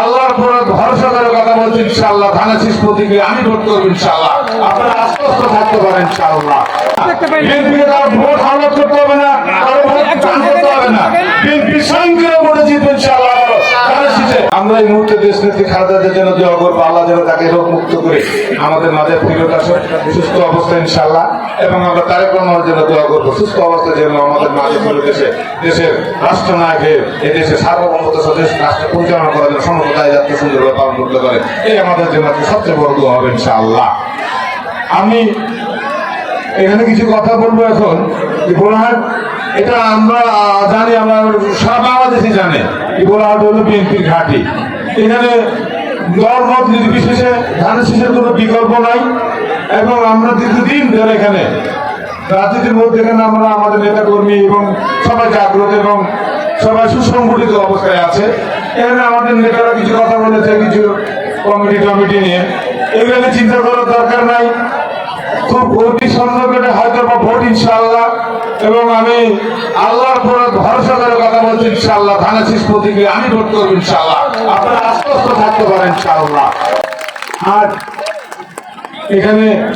আল্লাহর পর ভরসা করে কথা বলছি ইনশাআল্লাহ। ধানের শীষ প্রতীকে আমি ভোট করব ইনশাআল্লাহ। আপনারা আশ্বস্ত থাকতে পারেন ইনশাআল্লাহ। ভোট হালত করতে হবে না কারও ভোট করতে হবে না। বিএনপি সঙ্গে ভোটে জিতবে ইনশাআল্লাহ। আমরা এই মুহূর্তে দেশ নেত্রী খালেদাদের জন্য দোয়া যেন তাকে রোগ মুক্ত করে আমাদের মাঝে ফিরত আসে সুস্থ অবস্থা ইনশাল্লাহ এবং আমরা তারেক রহমানের জন্য দোয়া করব, সুস্থ অবস্থা যেন আমাদের মাঝে ফিরত এসে দেশের রাষ্ট্রনায়কের, এই দেশের সার্বভৌমত্ব সহ দেশ রাষ্ট্র পরিচালনা করার জন্য সমগ্রতায় যাত্রা সুন্দরভাবে পালন করতে পারে, এই আমাদের জন্য সবচেয়ে বড় দোয়া হবে ইনশাআল্লাহ। আমি এখানে কিছু কথা বলব এখন। বোরহাট এটা আমরা জানি, আমরা সারা বাংলাদেশই জানে। বোরহাট হলো বিএনপির ঘাঁটি। এখানে দল মত নির্বিশেষে ধানের শীষের কোনো বিকল্প নাই, এবং আমরা দীর্ঘদিন ধরে এখানে রাজনীতির মধ্যে এখানে আমরা আমাদের নেতা কর্মী এবং সবাই জাগ্রত এবং সবাই সুসংগঠিত অবস্থায় আছে। এখানে আমাদের নেতারা কিছু কথা বলেছে, কিছু কমিটি টমিটি নিয়ে। এগুলো চিন্তা করার দরকার নাই। খুব অতি সুন্দর হয়তো বা ভোট, ইনশাআল্লাহ এবং আমি আল্লাহর পরে ভরসা করে কথা বলছি, ইনশাআল্লাহ। ধানের শীষ প্রতীকে আমি ভোট করব, ইনশাআল্লাহ। আপনারা আশ্বস্ত থাকতে পারেন, ইনশাআল্লাহ। আর এখানে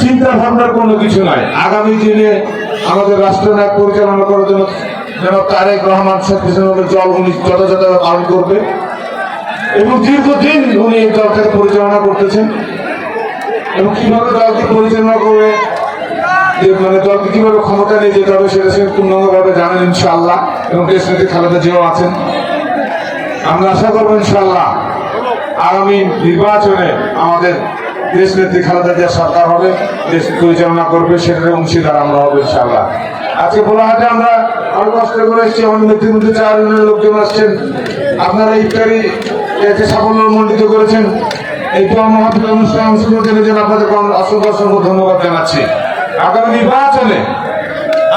চিন্তা ভাবনার কোনো কিছু নাই। আগামী দিনে আমাদের রাষ্ট্রনায়ক পরিচালনা করার জন্য যেন তারেক রহমান সাহেব পিছনে জল উনি যথাযথভাবে পালন করবে। এবং দীর্ঘদিন উনি এই দলটাকে পরিচালনা করতেছেন। এবং কীভাবে দলকে পরিচালনা করে যে মানে কীভাবে ক্ষমতা নিয়ে যেতে হবে সেটা সে পূর্ণাঙ্গভাবে জানেন ইনশাআল্লাহ এবং দেশ নেত্রী খালেদা জিয়াও আছেন। আমরা আশা করব ইনশাআল্লাহ আগামী নির্বাচনে আমাদের দেশ নেত্রী খালেদা জিয়া সরকার হবে, দেশ পরিচালনা করবে, সেটার অংশীদার আমরা হবে ইনশাআল্লাহ। আজকে বলাহাটে আমরা অনেক কষ্ট করে এসেছি, আমাদের নেত্রীর মধ্যে চার লোকজন আসছেন। আপনারা ইফতারি এতে সাফল্য মণ্ডিত করেছেন, এই তো মহাত্মা অনুষ্ঠানে অংশগ্রহণ করার জন্য আপনাদেরকে অসংখ্য অসংখ্য ধন্যবাদ জানাচ্ছি। আগামী নির্বাচনে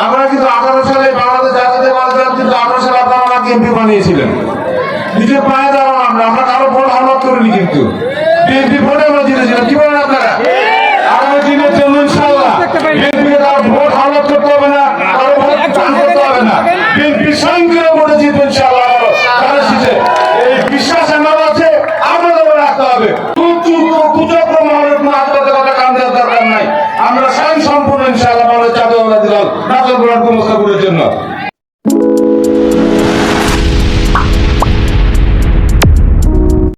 আমরা কিন্তু আঠারো সালে বাংলাদেশ জাতীয় দল কিন্তু আঠারো সালে আপনারা এমপি বানিয়েছিলেন। নিজের পায়ে দাঁড়ানো আমরা আমরা কারও ভোট হালত করিনি কিন্তু। বিএনপি ভোটে আমরা জিতেছিলাম, কি বলেন আপনারা? তার ভোট হালত করতে হবে না, কারও ভোট করতে হবে না। বিএনপি স্বয়ংক্রিয় ভোটে জিতবে ইনশাআল্লাহ। আমরা স্বয়ং সম্পূর্ণ ইনশাআল্লাহ আমাদের চাঁদা দিলাম। নাজর করার ব্যবস্থা জন্য।